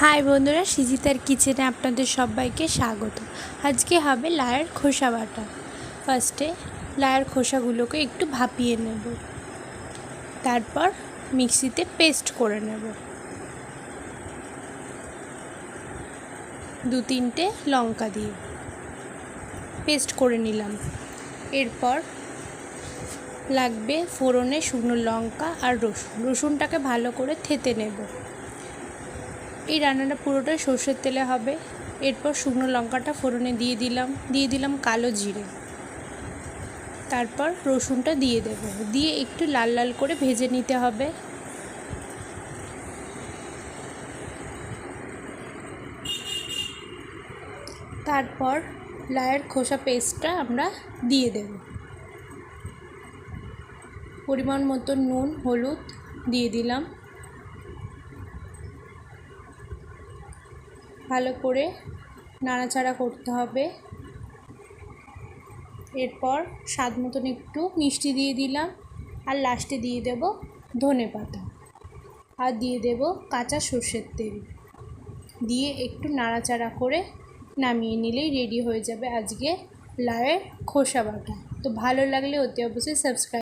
High বন্ধুরা, সিজিতার কিচেনে আপনাদের সবাইকে স্বাগত। আজকে হবে লায়ের খোসা বাটা। ফার্স্টে লায়ের খোসাগুলোকে একটু ভাপিয়ে নেব। তারপর মিক্সিতে পেস্ট করে নেব। দু তিনটে লঙ্কা দিয়ে পেস্ট করে নিলাম। এরপর লাগবে ফোড়নে শুকনো লঙ্কা আর রসুন। রসুনটাকে ভালো করে থেতে নেব। এই রান্নাটা পুরোটাই সর্ষের তেলে হবে। এরপর শুকনো লঙ্কাটা ফোড়নে দিয়ে দিলাম। দিয়ে দিলাম কালো জিরে। তারপর রসুনটা দিয়ে দেব। দিয়ে একটু লাল লাল করে ভেজে নিতে হবে। তারপর লায়ের খোসা পেস্টটা আমরা দিয়ে দেব। পরিমাণ মতো নুন, হলুদ দিয়ে দিলাম। ভালো করে নাড়াচাড়া করতে হবে। এরপর স্বাদ মতন একটু মিষ্টি দিয়ে দিলাম আর লাস্টে দিয়ে দেব ধনে পাতা আর দিয়ে দেব কাঁচা সর্ষের তেল। দিয়ে একটু নাড়াচাড়া করে নামিয়ে নিলেই রেডি হয়ে যাবে আজকে লায়ের খোসা বাটা। তো ভালো লাগলে অতি অবশ্যই সাবস্ক্রাইব